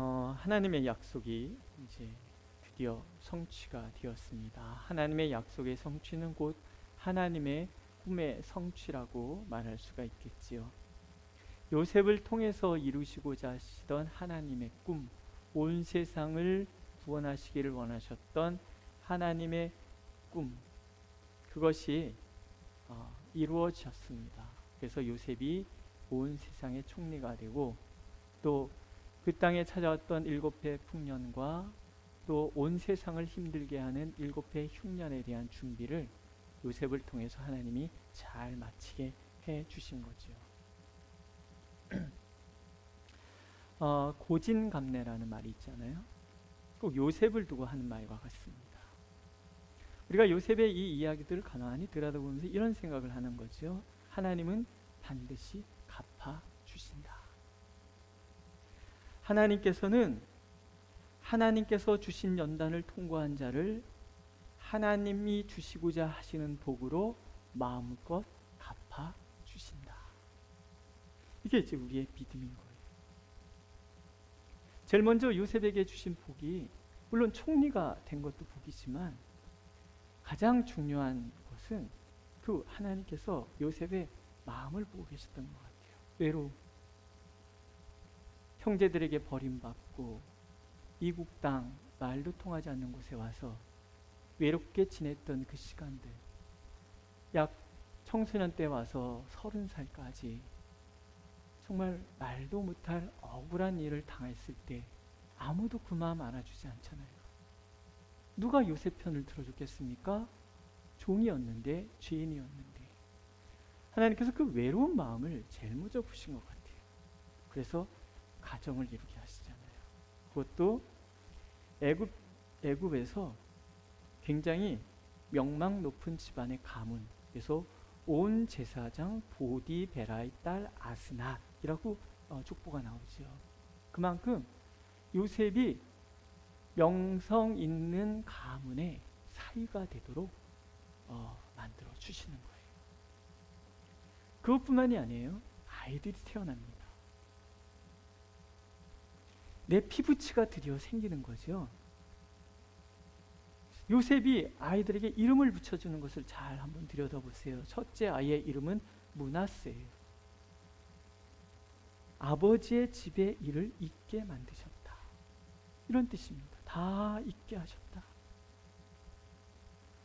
어, 하나님의 약속이 이제 드디어 성취가 되었습니다. 하나님의 약속의 성취는 곧 하나님의 꿈의 성취라고 말할 수가 있겠지요. 요셉을 통해서 이루시고자 하시던 하나님의 꿈, 온 세상을 구원하시기를 원하셨던 하나님의 꿈, 그것이 어, 이루어졌습니다. 그래서 요셉이 온 세상의 총리가 되고 또 그 땅에 찾아왔던 일곱 해 풍년과 또 온 세상을 힘들게 하는 일곱 해 흉년에 대한 준비를 요셉을 통해서 하나님이 잘 마치게 해 주신 거죠. 어, 고진감래라는 말이 있잖아요. 꼭 요셉을 두고 하는 말과 같습니다. 우리가 요셉의 이 이야기들을 가만히 들여다보면서 이런 생각을 하는 거죠. 하나님은 반드시 갚아 주신다. 하나님께서는 하나님께서 주신 연단을 통과한 자를 하나님이 주시고자 하시는 복으로 마음껏 갚아 주신다. 이게 이제 우리의 믿음인 거예요. 제일 먼저 요셉에게 주신 복이 물론 총리가 된 것도 복이지만 가장 중요한 것은 그 하나님께서 요셉의 마음을 보고 계셨던 것 같아요. 외로움. 형제들에게 버림받고 이국 땅 말도 통하지 않는 곳에 와서 외롭게 지냈던 그 시간들 약 청소년 때 와서 서른 살까지 정말 말도 못할 억울한 일을 당했을 때 아무도 그 마음 알아주지 않잖아요. 누가 요셉 편을 들어줬겠습니까? 종이었는데 죄인이었는데 하나님께서 그 외로운 마음을 제일 먼저 보신 것 같아요. 그래서 가정을 이루게 하시잖아요. 그것도 애굽 애굽에서 굉장히 명망 높은 집안의 가문. 그래서 온 제사장 보디 베라의 딸 아스낫이라고 어, 족보가 나오죠. 그만큼 요셉이 명성 있는 가문의 사위가 되도록 어, 만들어 주시는 거예요. 그것뿐만이 아니에요. 아이들이 태어납니다. 내 피부치가 드디어 생기는 거죠. 요셉이 아이들에게 이름을 붙여주는 것을 잘 한번 들여다보세요. 첫째 아이의 이름은 문하세예요. 아버지의 집에 일을 잊게 만드셨다. 이런 뜻입니다. 다 잊게 하셨다.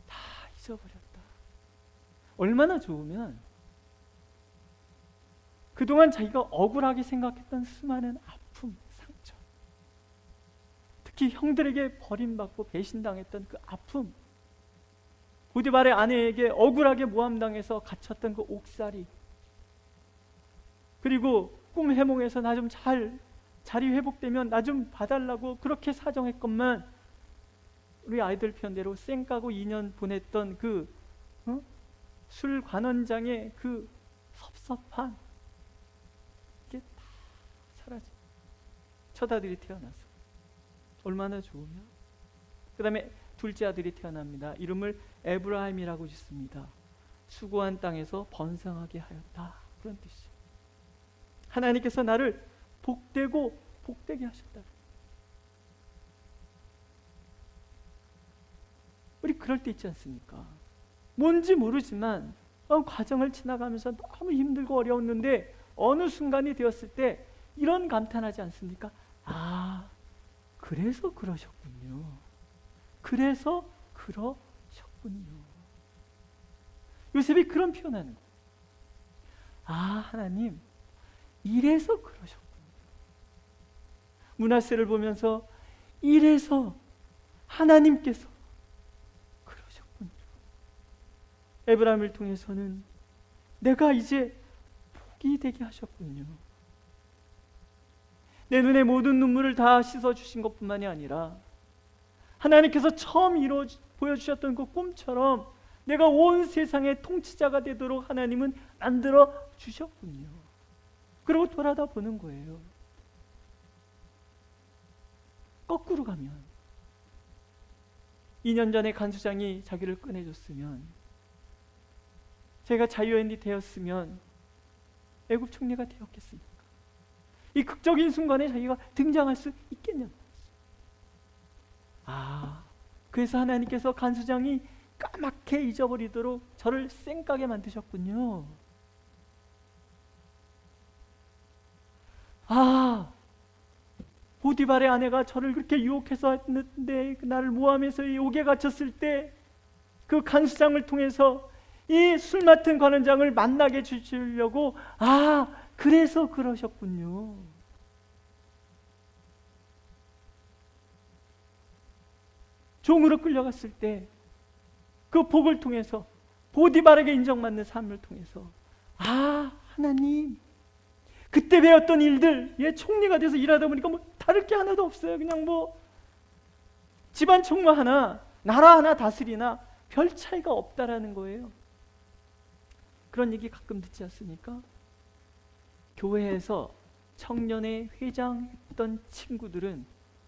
다 잊어버렸다. 얼마나 좋으면 그동안 자기가 억울하게 생각했던 수많은 아픔, 특히 형들에게 버림받고 배신당했던 그 아픔, 보디발의 아내에게 억울하게 모함당해서 갇혔던 그 옥살이, 그리고 꿈 해몽에서 나 좀 잘 자리 회복되면 나 좀 봐달라고 그렇게 사정했건만 우리 아이들 편대로 쌩 까고 2년 보냈던 그 어? 술 관원장의 그 섭섭한 이게 다 사라져. 첫 아들이 태어나서 얼마나 좋으면 그 다음에 둘째 아들이 태어납니다. 이름을 에브라임이라고 짓습니다. 수고한 땅에서 번성하게 하였다. 그런 뜻이에요. 하나님께서 나를 복되고 복되게 하셨다. 우리 그럴 때 있지 않습니까? 뭔지 모르지만 어, 과정을 지나가면서 너무 힘들고 어려웠는데 어느 순간이 되었을 때 이런 감탄하지 않습니까? 아, 그래서 그러셨군요. 그래서 그러셨군요. 요셉이 그런 표현하는 거예요. 아, 하나님, 이래서 그러셨군요. 문하세를 보면서 이래서 하나님께서 그러셨군요. 에브라임을 통해서는 내가 이제 복이 되게 하셨군요. 내 눈에 모든 눈물을 다 씻어 주신 것뿐만이 아니라 하나님께서 처음 이루어 보여주셨던 그 꿈처럼 내가 온 세상의 통치자가 되도록 하나님은 만들어 주셨군요. 그리고 돌아다 보는 거예요. 거꾸로 가면 2년 전에 간수장이 자기를 꺼내줬으면 제가 자유인이 되었으면 애굽 총리가 되었겠습니까? 이 극적인 순간에 자기가 등장할 수 있겠냐? 아, 그래서 하나님께서 간수장이 까맣게 잊어버리도록 저를 쌩까게 만드셨군요. 아, 보디발의 아내가 저를 그렇게 유혹해서 했는데 그 나를 모함해서 이 옥에 갇혔을 때 그 간수장을 통해서 이 술 맡은 관원장을 만나게 주시려고 아 그래서 그러셨군요. 종으로 끌려갔을 때 그 복을 통해서 보디발에게 인정받는 삶을 통해서 아 하나님 그때 배웠던 일들 예 총리가 돼서 일하다 보니까 뭐 다를 게 하나도 없어요 그냥 뭐 집안 총무 하나 나라 하나 다스리나 별 차이가 없다라는 거예요 그런 얘기 가끔 듣지 않습니까? 교회에서 청년회 회장했던 친구들은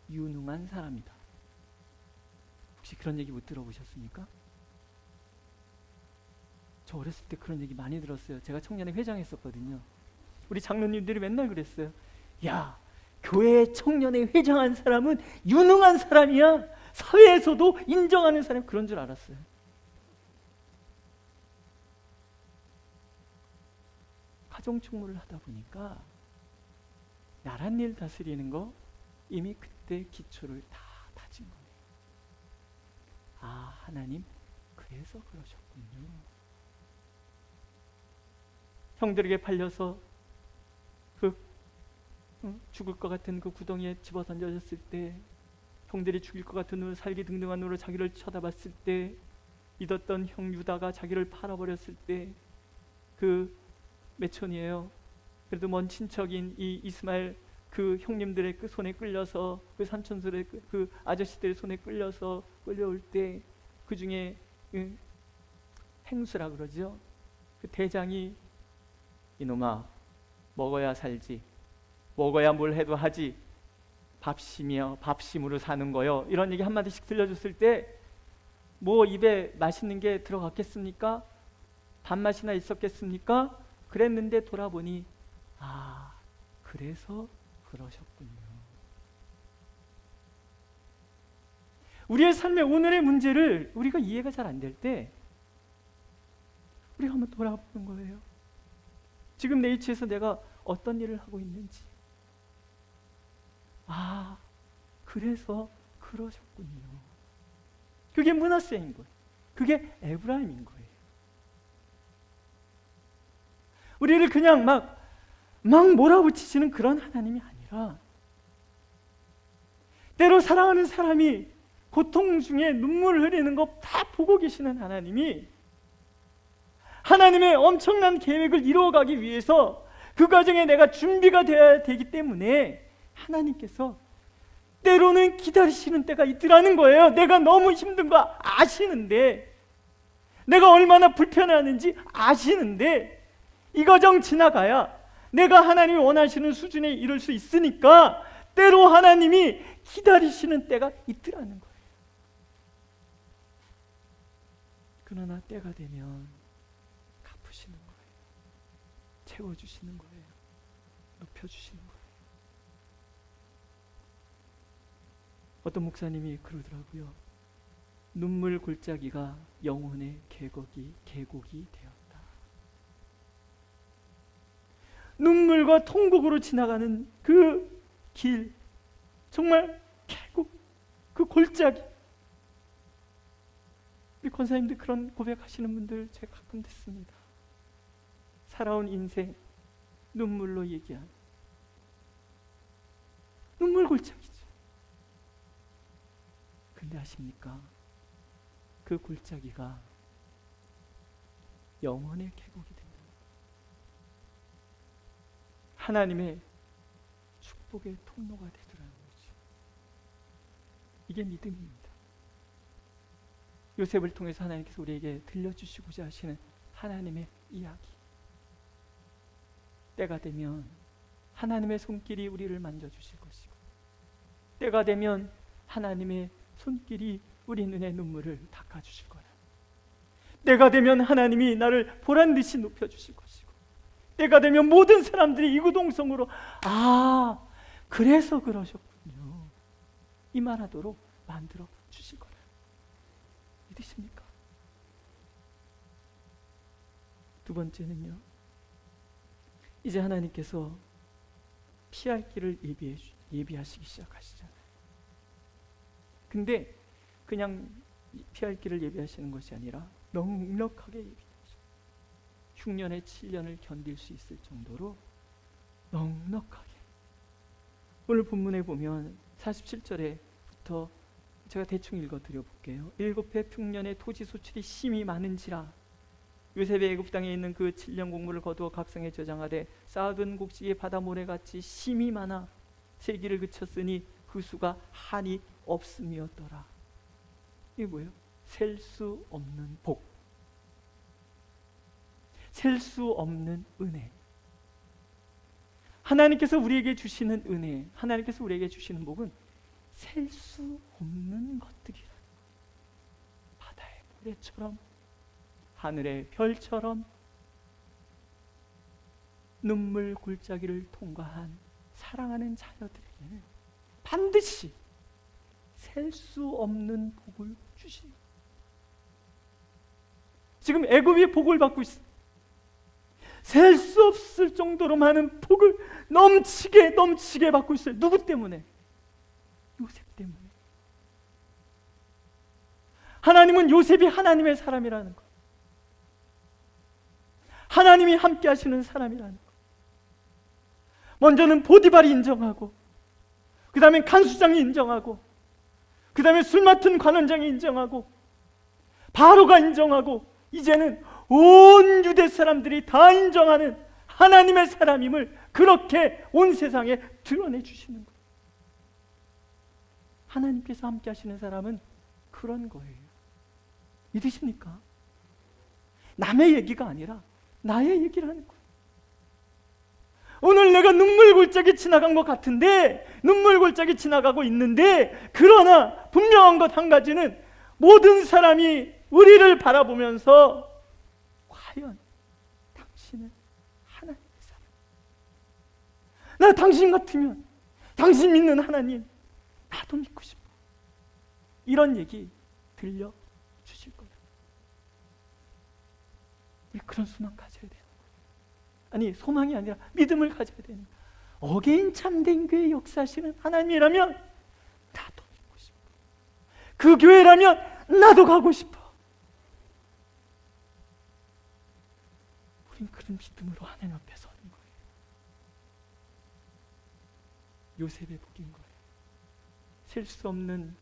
유능한 사람이다 혹시 그런 얘기 못 들어보셨습니까? 저 어렸을 때 그런 얘기 많이 들었어요. 제가 청년회 회장했었거든요. 우리 장로님들이 맨날 그랬어요. 야, 교회 청년회 회장한 사람은 유능한 사람이야. 사회에서도 인정하는 사람 그런 줄 알았어요. 가정 총무를 하다 보니까 나란 일 다스리는 거 이미 그때 기초를 다 다진 거예요. 아, 하나님 그래서 그러셨군요. 형들에게 팔려서 그 어, 죽을 것 같은 그 구덩이에 집어 던져졌을 때 형들이 죽일 것 같은 눈 살기 등등한 눈으로 자기를 쳐다봤을 때 믿었던 형 유다가 자기를 팔아버렸을 때 그 매촌이에요. 그래도 먼 친척인 이 이스마엘 그 형님들의 그 손에 끌려서 그 삼촌들의 그, 그 아저씨들의 손에 끌려서 끌려올 때 그 중에 그 행수라 그러죠. 그 대장이 이놈아 먹어야 살지 먹어야 뭘 해도 하지 밥심이여 밥심으로 사는 거요 이런 얘기 한마디씩 들려줬을 때 뭐 입에 맛있는 게 들어갔겠습니까? 밥맛이나 있었겠습니까? 그랬는데 돌아보니 아 그래서 그러셨군요 우리의 삶의 오늘의 문제를 우리가 이해가 잘 안 될 때 우리가 한번 돌아보는 거예요 지금 내 위치에서 내가 어떤 일을 하고 있는지. 아, 그래서 그러셨군요. 그게 문하세인 거예요. 그게 에브라임인 거예요. 우리를 그냥 막, 막 몰아붙이시는 그런 하나님이 아니라, 때로 사랑하는 사람이 고통 중에 눈물을 흘리는 거다 보고 계시는 하나님이 하나님의 엄청난 계획을 이루어가기 위해서 그 과정에 내가 준비가 되어야 되기 때문에 하나님께서 때로는 기다리시는 때가 있더라는 거예요. 내가 너무 힘든 거 아시는데, 내가 얼마나 불편해하는지 아시는데, 이 과정 지나가야 내가 하나님이 원하시는 수준에 이를 수 있으니까 때로 하나님이 기다리시는 때가 있더라는 거예요. 그러나 때가 되면 갚으시는 거예요. 채워주시는 거예요. 높여주시는 거예요. 어떤 목사님이 그러더라고요. 눈물 골짜기가 영혼의 계곡이 계곡이 되었다. 눈물과 통곡으로 지나가는 그 길, 정말 계곡, 그 골짜기. 우리 권사님들 그런 고백하시는 분들 제가 가끔 듣습니다. 살아온 인생 눈물로 얘기한 눈물 골짜기죠. 근데 아십니까? 그 골짜기가 영원의 계곡이 된다. 하나님의 축복의 통로가 되더라는 거죠. 이게 믿음입니다. 요셉을 통해서 하나님께서 우리에게 들려주시고자 하시는 하나님의 이야기. 때가 되면 하나님의 손길이 우리를 만져주실 것이고, 때가 되면 하나님의 손길이 우리 눈의 눈물을 닦아주실 거라. 때가 되면 하나님이 나를 보란 듯이 높여주실 것이고, 때가 되면 모든 사람들이 이구동성으로 아 그래서 그러셨군요. 이 말하도록 만들어 주실 거예요. 믿으십니까? 두 번째는요. 이제 하나님께서 피할 길을 예비해 주- 예비하시기 시작하시잖아요. 근데 그냥 피할 길을 예비하시는 것이 아니라 넉넉하게 예비하시고 흉년의 7년을 견딜 수 있을 정도로 넉넉하게 오늘 본문에 보면 47절에부터 제가 대충 읽어 드려 볼게요. 일곱 해 흉년의 토지 소출이 심히 많은지라 요셉의 애굽 땅에 있는 그 7년 공물을 거두어 각성에 저장하되 쌓아둔 곡식의 바다 모래같이 심이 많아 세기를 그쳤으니 그 수가 한이 없음이었더라. 이게 뭐예요? 셀 수 없는 복. 셀 수 없는 은혜. 하나님께서 우리에게 주시는 은혜, 하나님께서 우리에게 주시는 복은 셀 수 없는 것들이라. 바다의 모래처럼, 하늘의 별처럼, 눈물 골짜기를 통과한 사랑하는 자녀들에게는 반드시 셀 수 없는 복을 주신 지금 애굽이 복을 받고 있어. 셀 수 없을 정도로 많은 복을 넘치게 넘치게 받고 있어요. 누구 때문에? 요셉 때문에. 하나님은 요셉이 하나님의 사람이라는 것. 하나님이 함께 하시는 사람이라는 것. 먼저는 보디발이 인정하고 그 다음에 간수장이 인정하고 그 다음에 술 맡은 관원장이 인정하고 바로가 인정하고 이제는 온 유대 사람들이 다 인정하는 하나님의 사람임을 그렇게 온 세상에 드러내 주시는 거예요. 하나님께서 함께 하시는 사람은 그런 거예요. 믿으십니까? 남의 얘기가 아니라 나의 얘기라는 거예요. 오늘 내가 눈물 골짜기 지나간 것 같은데 눈물 골짜기 지나가고 있는데 그러나 분명한 것 한 가지는 모든 사람이 우리를 바라보면서 과연 당신은 하나님의 사람? 나 당신 같으면 당신 믿는 하나님 나도 믿고 싶어. 이런 얘기 들려 주실 거예요. 우리 그런 소망 가져야 돼요? 아니 소망이 아니라 믿음을 가져야 되는 어게인 참된 교회 역사하시는 하나님이라면 나도 믿고 싶어. 그 교회라면 나도 가고 싶어. 그런 믿음으로 하나님 앞에 서는 거예요. 요셉의 복인 거예요. 셀 수 없는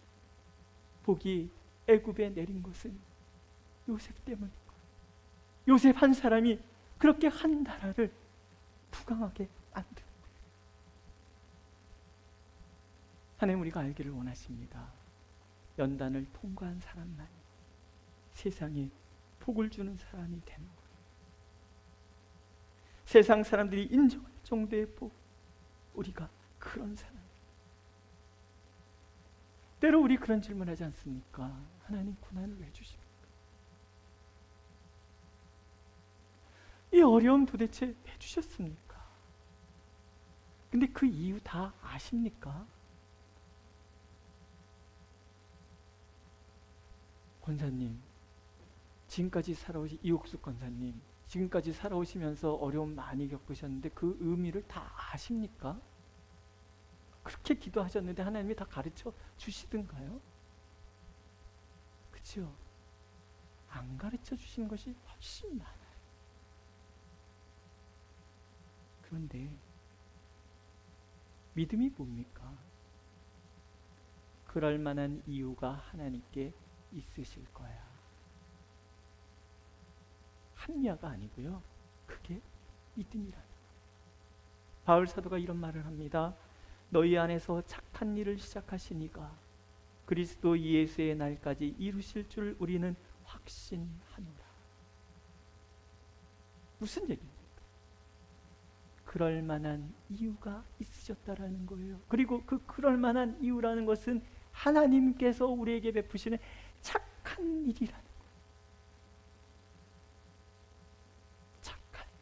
복이 애굽에 내린 것은 요셉 때문인 거예요. 요셉 한 사람이 그렇게 한 나라를 부강하게 만드는 거예요. 하나님 우리가 알기를 원하십니다. 연단을 통과한 사람만이 세상에 복을 주는 사람이 되는 거예요. 세상 사람들이 인정할 정도의 복, 우리가 그런 사람. 때로 우리 그런 질문하지 않습니까? 하나님 고난을 왜 주십니까? 이 어려움 도대체 왜 주셨습니까? 근데 그 이유 다 아십니까? 권사님, 지금까지 살아오신 이옥숙 권사님, 지금까지 살아오시면서 어려움 많이 겪으셨는데 그 의미를 다 아십니까? 그렇게 기도하셨는데 하나님이 다 가르쳐 주시던가요? 그죠? 안 가르쳐 주시는 것이 훨씬 많아요. 그런데 믿음이 뭡니까? 그럴 만한 이유가 하나님께 있으실 거야. 합리화가 아니고요. 그게 믿음이라는 거예요. 바울 사도가 이런 말을 합니다. 너희 안에서 착한 일을 시작하시니가 그리스도 예수의 날까지 이루실 줄 우리는 확신하노라. 무슨 얘기입니까? 그럴 만한 이유가 있으셨다라는 거예요. 그리고 그 그럴 만한 이유라는 것은 하나님께서 우리에게 베푸시는 착한 일이라는 거예요. 착한 일.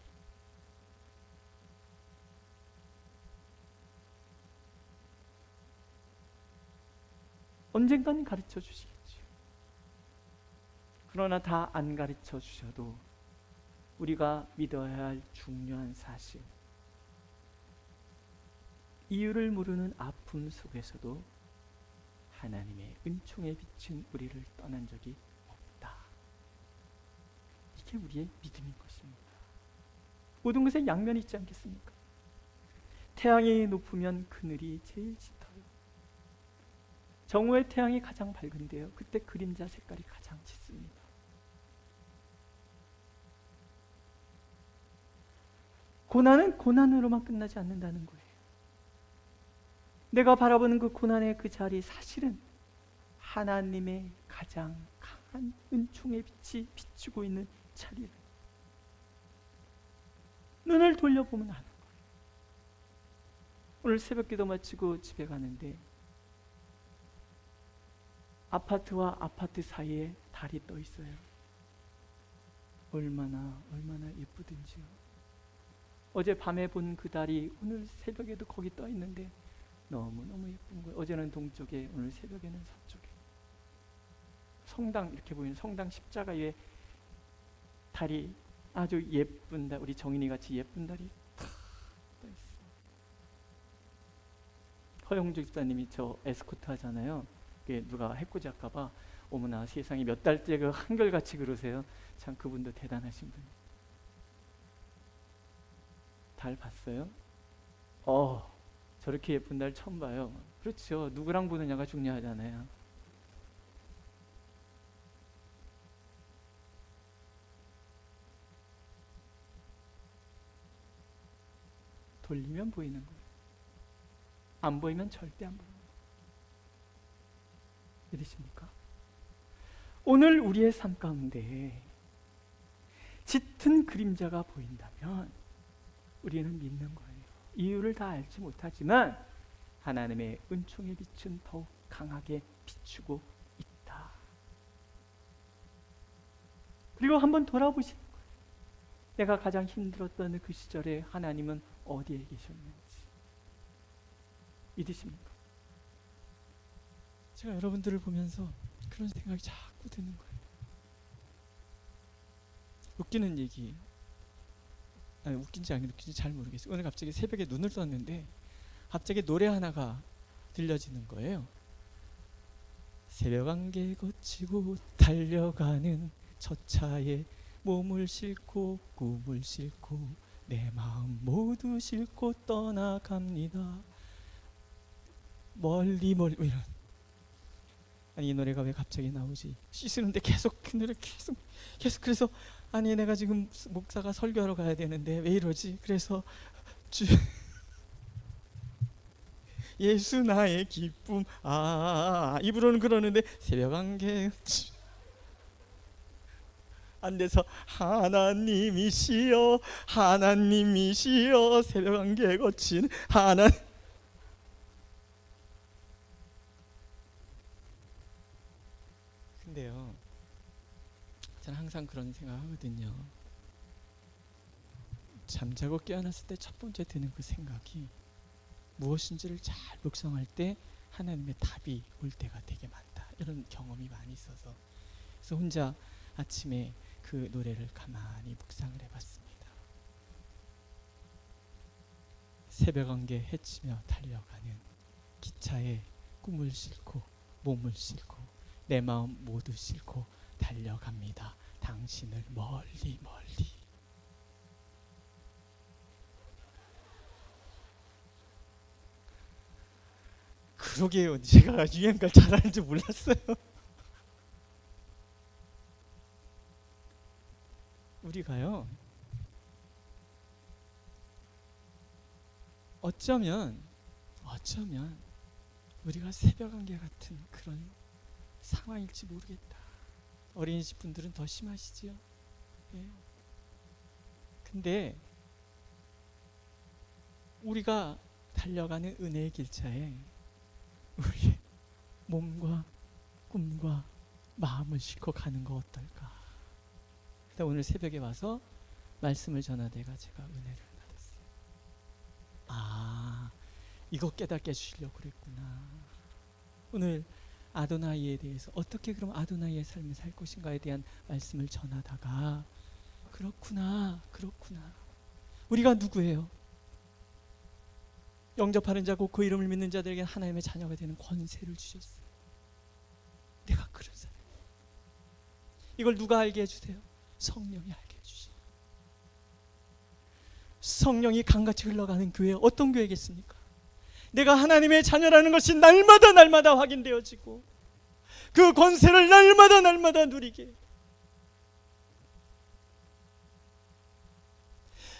언젠가는 가르쳐 주시겠죠. 그러나 다 안 가르쳐 주셔도 우리가 믿어야 할 중요한 사실. 이유를 모르는 아픔 속에서도 하나님의 은총에 비친 우리를 떠난 적이 없다. 이게 우리의 믿음인 것입니다. 모든 것에 양면이 있지 않겠습니까? 태양이 높으면 그늘이 제일 짙어요. 정오의 태양이 가장 밝은데요. 그때 그림자 색깔이 가장 짙습니다. 고난은 고난으로만 끝나지 않는다는 거예요. 내가 바라보는 그 고난의 그 자리 사실은 하나님의 가장 강한 은총의 빛이 비추고 있는 자리를 눈을 돌려보면 아는 거예요. 오늘 새벽 기도 마치고 집에 가는데 아파트와 아파트 사이에 달이 떠 있어요. 얼마나 얼마나 예쁘든지요. 어제 밤에 본 그 달이 오늘 새벽에도 거기 떠 있는데 너무 너무 예쁜 거예요. 어제는 동쪽에 오늘 새벽에는 서쪽에. 성당 이렇게 보이는 성당 십자가 위에 달이 아주 예쁜 달 우리 정인이 같이 예쁜 달이 탁떠 있어. 허영주 집사님이 저 에스코트 하잖아요. 누가 해코지 할까봐 어머나 세상에 몇 달째 그 한결같이 그러세요. 참 그분도 대단하신 분. 달 봤어요? 어 저렇게 예쁜 달 처음 봐요. 그렇죠. 누구랑 보느냐가 중요하잖아요. 돌리면 보이는 거예요. 안 보이면 절대 안 보여요. 믿으십니까? 오늘 우리의 삶 가운데 짙은 그림자가 보인다면 우리는 믿는 거예요. 이유를 다 알지 못하지만 하나님의 은총의 빛은 더욱 강하게 비추고 있다. 그리고 한번 돌아보시는 거예요. 내가 가장 힘들었던 그 시절에 하나님은 어디에 계셨는지 믿으십니까? 제가 여러분들을 보면서 그런 생각이 자꾸 드는 거예요. 웃기는 얘기. 아니, 웃긴지 안 웃긴지 잘 모르겠어요. 오늘 갑자기 새벽에 눈을 떴는데 갑자기 노래 하나가 들려지는 거예요. 새벽 안개 거치고 달려가는 저 차에 몸을 싣고 꿈을 싣고 내 마음 모두 싣고 떠나갑니다. 멀리 멀리 뭐 이런 아니 이 노래가 왜 갑자기 나오지? 씻으는데 계속 그 노래 계속 계속 그래서 아니 내가 지금 목사가 설교하러 가야 되는데 왜 이러지? 그래서 주 예수 나의 기쁨 아 입으로는 그러는데 새벽 안개 안 돼서 하나님이시여 하나님이시여 새벽 안개 거친 하나 근데요 저는 항상 그런 생각하거든요 잠자고 깨어났을 때 첫 번째 드는 그 생각이 무엇인지를 잘 묵상할 때 하나님의 답이 올 때가 되게 많다 이런 경험이 많이 있어서 그래서 혼자 아침에 그 노래를 가만히 묵상을 해봤습니다. 새벽 안개 헤치며 달려가는 기차에 꿈을 싣고 몸을 싣고 내 마음 모두 싣고 달려갑니다. 당신을 멀리 멀리 그러게요. 제가 유행가를 잘하는지 몰랐어요. 우리가요. 어쩌면 어쩌면 우리가 새벽 안개 같은 그런 상황일지 모르겠다. 어린이집 분들은 더 심하시지요. 예. 근데 우리가 달려가는 은혜의 길차에 우리의 몸과 꿈과 마음을 싣고 가는 거 어떨까? 그래서 오늘 새벽에 와서 말씀을 전하다가 제가 은혜를 받았어요. 아, 이거 깨닫게 해주시려고 그랬구나. 오늘 아도나이에 대해서 어떻게 그럼 아도나이의 삶을 살 것인가에 대한 말씀을 전하다가 그렇구나, 그렇구나. 우리가 누구예요? 영접하는 자고 그 이름을 믿는 자들에게 하나님의 자녀가 되는 권세를 주셨어요. 내가 그런 사람. 이걸 누가 알게 해주세요? 성령이 알게 해주시. 성령이 강같이 흘러가는 교회 어떤 교회겠습니까? 내가 하나님의 자녀라는 것이 날마다 날마다 확인되어지고 그 권세를 날마다 날마다 누리게.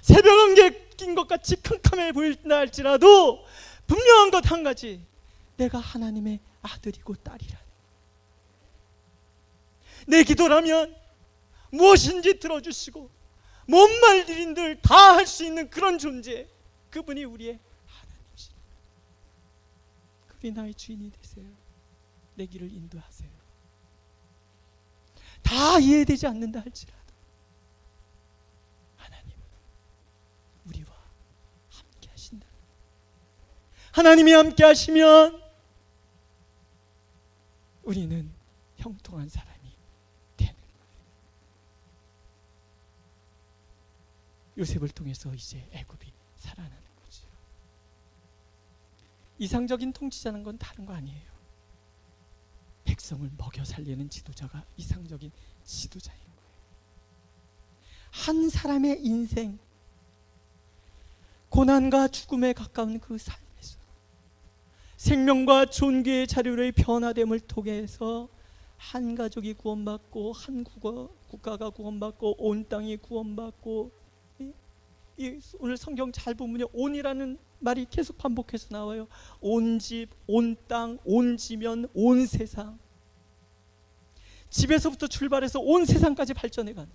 새벽 안개 낀 것 같이 캄캄해 보일다 할지라도 분명한 것 한 가지. 내가 하나님의 아들이고 딸이라는 내 기도라면 무엇인지 들어주시고 뭔 말들인들 다 할 수 있는 그런 존재. 그분이 우리의 그분이 나의 주인이 되세요 내 길을 인도하세요 다 이해되지 않는다 할지라도 하나님은 우리와 함께 하신다 하나님이 함께 하시면 우리는 형통한 사람이 되는 거예요. 요셉을 통해서 이제 애굽이 살아나는 거죠. 이상적인 통치자는 건 다른 거 아니에요. 백성을 먹여 살리는 지도자가 이상적인 지도자인 거예요. 한 사람의 인생, 고난과 죽음에 가까운 그 삶에서 생명과 존귀의 자료의 변화됨을 통해서 한 가족이 구원받고 한 국어, 국가가 구원받고 온 땅이 구원받고 이, 이 오늘 성경 잘 보면요 온이라는 말이 계속 반복해서 나와요 온 집, 온 땅, 온 지면, 온 세상 집에서부터 출발해서 온 세상까지 발전해 가는.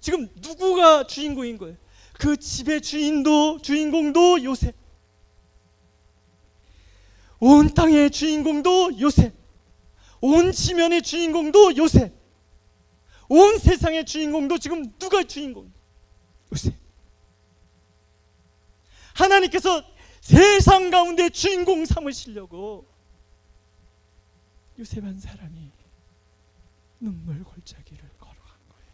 지금 누구가 주인공인 거예요? 그 집의 주인도 주인공도 요셉. 온 땅의 주인공도 요셉. 온 지면의 주인공도 요셉. 온 세상의 주인공도 지금 누가 주인공? 요셉. 하나님께서 세상 가운데 주인공 삼으시려고 요셉 한 사람이 눈물 골짜기를 걸어간 거예요.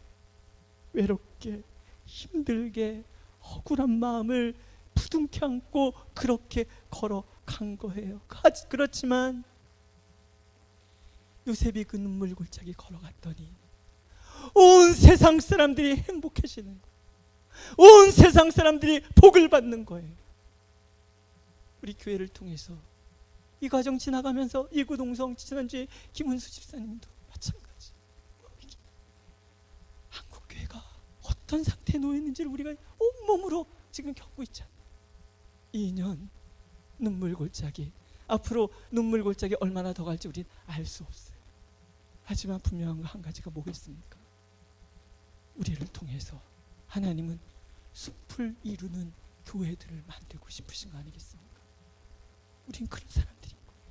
외롭게 힘들게 억울한 마음을 부둥켜 안고 그렇게 걸어간 거예요. 가- 그렇지만 요셉이 그 눈물 골짜기 걸어갔더니 온 세상 사람들이 행복해지는 거예요. 온 세상 사람들이 복을 받는 거예요. 우리 교회를 통해서 이 과정 지나가면서 이구동성 지난주에 김은수 집사님도 마찬가지. 한국 교회가 어떤 상태에 놓여 있는지를 우리가 온몸으로 지금 겪고 있잖아요. 2년 눈물 골짜기 앞으로 눈물 골짜기 얼마나 더 갈지 우리는 알수 없어요. 하지만 분명한 거 한 가지가 뭐겠습니까? 우리를 통해서 하나님은 숲을 이루는 교회들을 만들고 싶으신 거 아니겠습니까? 우린 그런 거예요.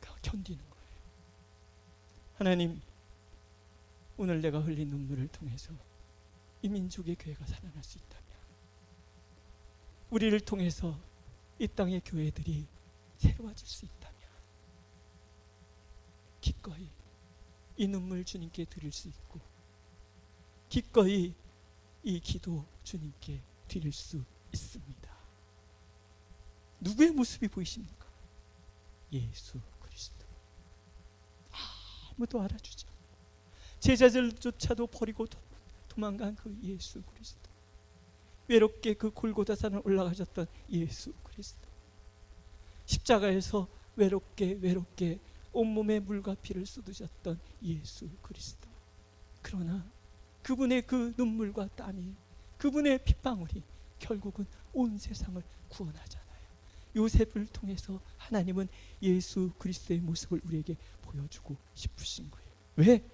그러니까 견디는 거예요. 하나님, 오늘 내가 흘린 눈물을 통해서 이 민족의 교회가 살아날 수 있다면, 우리를 통해서 이 땅의 교회들이 새로워질 수 있다면, 기꺼이 이 눈물 주님께 드릴 수 있고, 기꺼이 이 기도 주님께 드릴 수 있습니다. 누구의 모습이 보이십니까? 예수 그리스도. 아무도 알아주지 않고 제자들조차도 버리고 도, 도망간 그 예수 그리스도. 외롭게 그 골고다산을 올라가셨던 예수 그리스도. 십자가에서 외롭게 외롭게 온몸에 물과 피를 쏟으셨던 예수 그리스도. 그러나 그분의 그 눈물과 땀이 그분의 핏방울이 결국은 온 세상을 구원하잖아요. 요셉을 통해서 하나님은 예수 그리스도의 모습을 우리에게 보여주고 싶으신 거예요. 왜?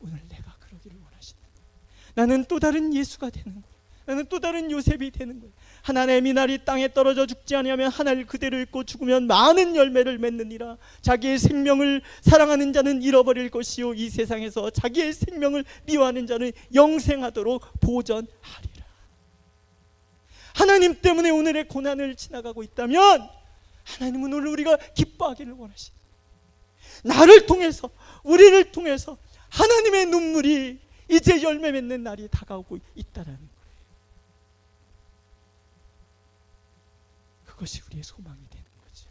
오늘 내가 그러기를 원하시는 거예요. 나는 또 다른 예수가 되는 거예요. 나는 또 다른 요셉이 되는 거예요. 하나님의 미날이 땅에 떨어져 죽지 아니하면 하나를 그대로 잊고 죽으면 많은 열매를 맺느니라. 자기의 생명을 사랑하는 자는 잃어버릴 것이요 이 세상에서 자기의 생명을 미워하는 자는 영생하도록 보전하리라. 하나님 때문에 오늘의 고난을 지나가고 있다면 하나님은 오늘 우리가 기뻐하기를 원하시. 나를 통해서 우리를 통해서 하나님의 눈물이 이제 열매 맺는 날이 다가오고 있다라는 거예요. 그것이 우리의 소망이 되는 거죠.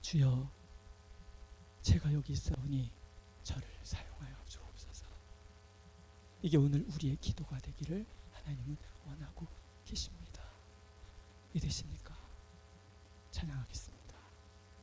주여, 제가 여기 있사오니 저를 사용하여 주옵소서. 이게 오늘 우리의 기도가 되기를 하나님은 원하고 계십니다. 믿으십니까? 찬양하겠습니다.